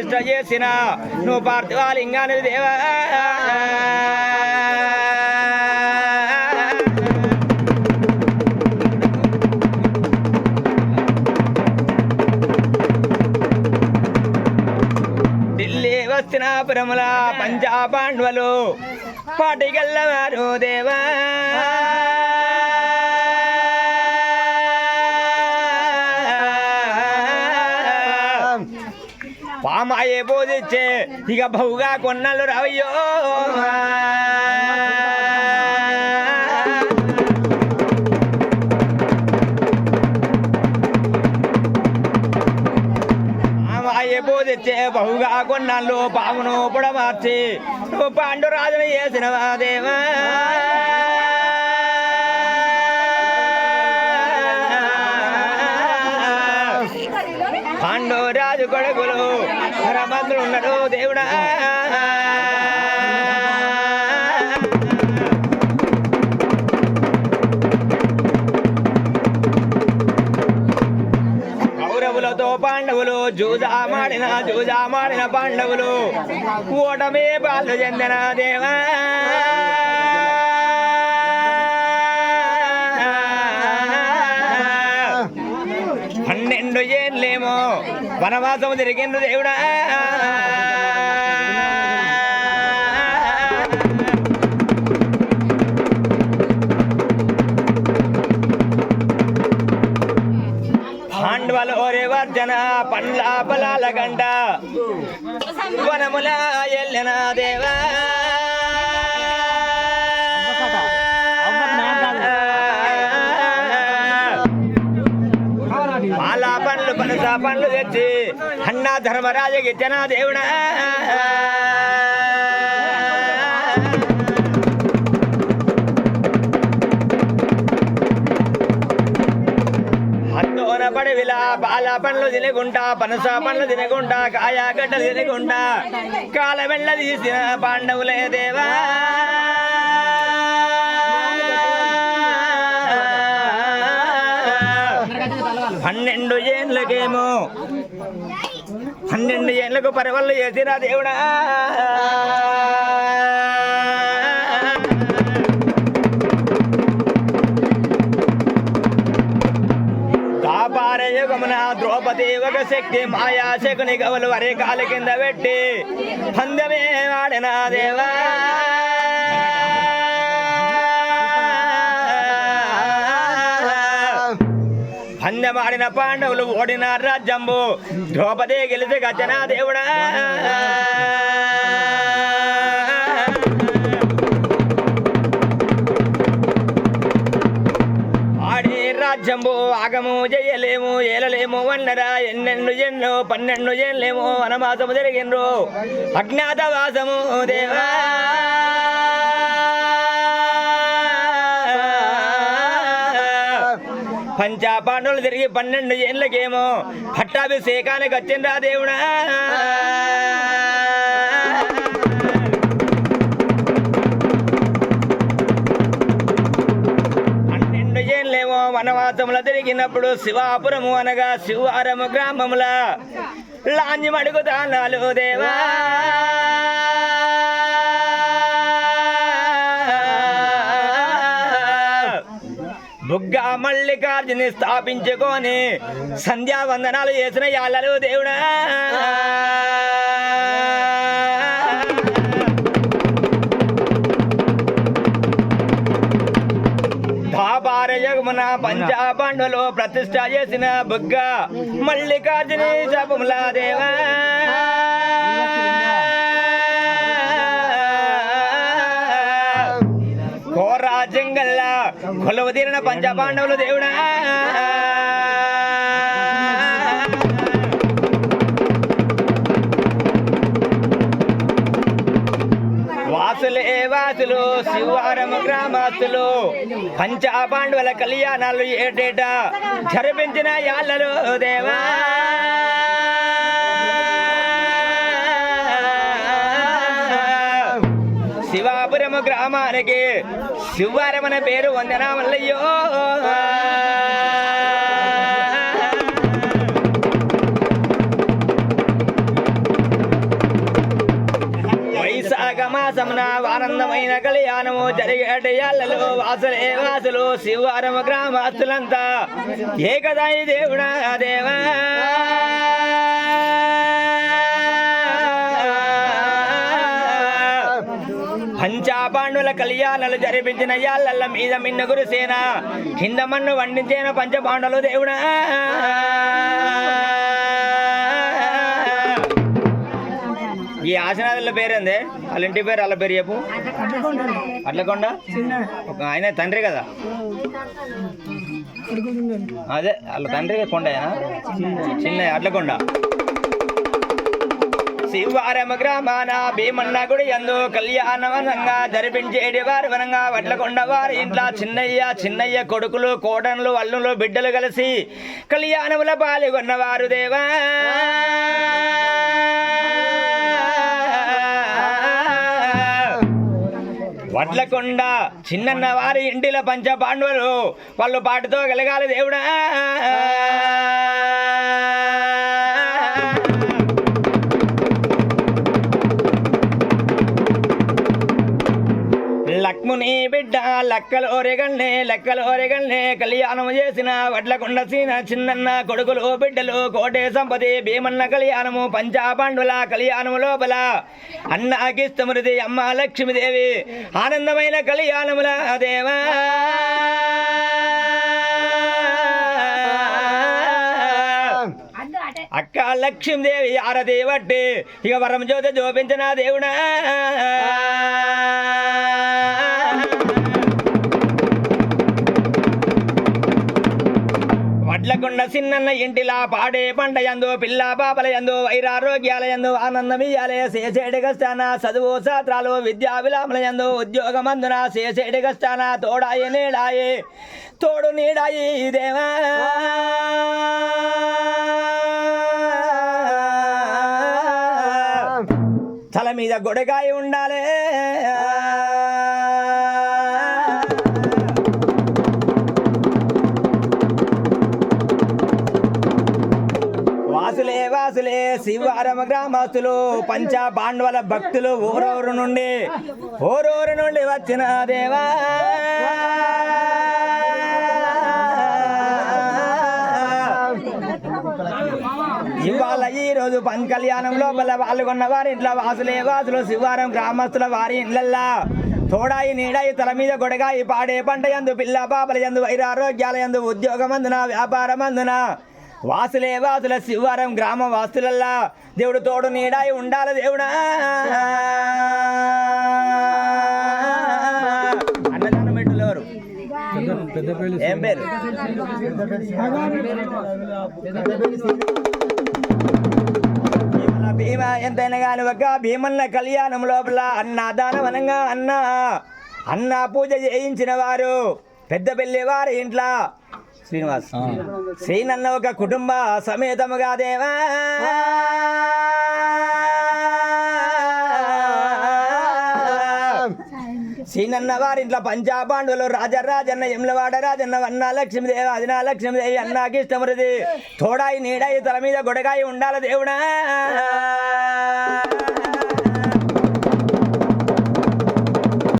ప్రతిష్ట చేసిన నువ్వు పార్థివాలింగాని దేవా ఢిల్లీ వస్తినాపురముల పంచాపాండవులు పాటికెళ్ళవారు దేవా. పామాయే ఇక బహుగా కొన్నలు రావయ్యో పామాయే బహుగా కొన్నాళ్ళు పామును పొడమార్చి. నువ్వు పాండురాజును చేసిన దేవా. జూజామాడిన జూజామాడిన పాండవులు. కూటమే పాలు చెందిన దేవా. పన్నెండు ఏళ్ళేమో వనవాసము తిరిగిండు దేవుడా. ఓరే పండ్ల పొలాల గంట వనముల ఎల్లెన దేవా. పాలా పండ్లు పనస పండ్లు తెచ్చి అన్నా ధర్మరాజ గిచ్చన దేవుడా. పడి విలా పాల పండ్లు తినకుండా పనస పండ్లు తినకుండా కాయాగడ్డ తినకుండా కాల వెళ్ళ తీసిన పాండవులే దేవా. పన్నెండు ఏళ్ళకేమో పన్నెండు ఏళ్ళకు పరవళ్ళు చేసిన దేవుడా. ఒక శక్తి మాయా శకుని గవలు వరే కాలు కింద పెట్టి పందమే వాడిన దేవా. పందెమాడిన పాండవులు ఓడిన రాజ్యంబు ద్రౌపది గెలిచి గచ్చన దేవుడా? రాజ్యంబు ఆగము చేయలేము ఏలలేము అన్నరా ఎన్నెండు ఎన్నో పన్నెండు ఏళ్ళేమో వనవాసము అజ్ఞాత అజ్ఞాతవాసము దేవా. పంచాపాండవులు తిరిగి పన్నెండు ఏళ్ళకేమో పట్టాభిషేకానికి వచ్చిండ్రా దేవుడా. వనవాసముల తిరిగినప్పుడు శివాపురము అనగా శివారము గ్రామముల. లాంజి మడుగుతానాలు దేవా. బుగ్గ మల్లికార్జుని స్థాపించుకొని సంధ్యావందనాలు చేసిన యాలలు దేవుడా. దాపారయుగమున పంచాపాండవులు ప్రతిష్ట చేసిన బుగ్గ మల్లికార్జుని జపముల దేవా. కోరా జంగల్లా కొలవ తీరిన పంచపాండవులు దేవుడా. వాసులే శివారం శివారము గ్రామస్తులు పంచపాండవుల కళ్యాణాలు ఏటేటా జరిపించిన యాళ్ళలు దేవా. శివాపురము గ్రామానికి శివారం అనే పేరు వందనా మల్లయ్యో ఆనందమైన కళ్యాణము జరిగేటయాళ్ళలో వాసులే వాసులు శివారమ గ్రామస్తులంతా. ఏకదాయి దేవుడా దేవా. పంచాపాండుల కళ్యాణాలు జరిపించిన యాళ్ళల్ల మీద మిన్నగురు సేన. కింద మన్ను వండించిన పంచపాండలు దేవుడా. ఈ ఆశనాథుల పేరేంది వాళ్ళ ఇంటి పేరు వాళ్ళ పేరు చెప్పు. అట్లకొండ? ఒక ఆయన తండ్రి కదా? అదే వాళ్ళ తండ్రి కొండయనా చిన్న అట్లకొండ. శివారమ గ్రామాన భీమన్న గుడి ఎందు కళ్యాణవనంగా జరిపించేటి వారి వనంగా వడ్లకొండ వారి ఇంట్లో చిన్నయ్య చిన్నయ్య కొడుకులు కోడన్లు అల్లులు బిడ్డలు కలిసి కళ్యాణముల పాల్గొన్నవారు దేవా. వడ్లకొండ చిన్నన్న వారి ఇంటిలో పంచ పాండవులు వాళ్ళు పాటుతో కలగాలి దేవుడా. లక్ముని బిడ్డ లక్కలు ఓరెగల్నే లక్కలు ఓరెగల్నే కళ్యాణం చేసిన వడ్లకొండ సీన చిన్నన్న కొడుకులు బిడ్డలు కోటే సంపతి భీమన్న కళ్యాణము పంచాపాండుల కళ్యాణము లోపల. అన్న స్మృతి అమ్మ లక్ష్మీదేవి ఆనందమైన కళ్యాణముల దేవా. అక్క లక్ష్మీదేవి ఆరదేవట్టి ఇక వరం జ్యోతి చూపించిన దేవుడా. వడ్లకొండ సిన్నన్న ఇంటిలా పాడే పండయందు పిల్ల పాపల యందు వైరారోగ్యాల యందు ఆనందమియాలే చేసేటి కష్టాన చదువు శాస్త్రాలు విద్యా విలాముల యందు ఉద్యోగమందున చేసేటి కష్టాన తోడాయి నీడాయి తోడు నీడాయి దేవా. తల మీద గొడగాయి ఉండాలే. వాసులే వాసులే శివారమ గ్రామస్తులు పంచ పాండవల భక్తులు ఊరూరు నుండి ఊరూరు నుండి వచ్చిన దేవా. ఇవాళ ఈ రోజు పన్ కళ్యాణం లోపల పాల్గొన్న వారి ఇంట్లో వాసులే వాసులు శివారం గ్రామస్తుల వారి ఇండ్లల్లా తోడాయి నీడాయి తల మీద గొడగాయి పాడే పంట యందు పిల్ల పాపల యందు వైరారోగ్యాల యందు వ్యాపారం అందున వాసులే వాసుల శివారం గ్రామ వాసులల్లా దేవుడు తోడు నీడాయి ఉండాలి దేవుడా. అన్నదానం పెట్టులు ఎవరు? ఏం పేరు? భీమ ఎంతైనా కాని ఒక భీమన్న కళ్యాణం లోపల అన్నదానం దానవనంగా అన్న. అన్న పూజ చేయించిన వారు పెద్ద పెళ్ళి వారి ఇంట్లో శ్రీనివాస్. శ్రీనన్న ఒక కుటుంబ సమేతముగా దేవా. సీనన్న వారింట్లో పంచాపాండులు రాజరాజన్న ఎమ్లవాడ రాజన్న వన్న లక్ష్మీదేవి అదినా లక్ష్మీదేవి అన్నాకి ఇష్టమృది తోడాయి నీడాయి తల మీద గొడగాయి ఉండాల దేవుడా.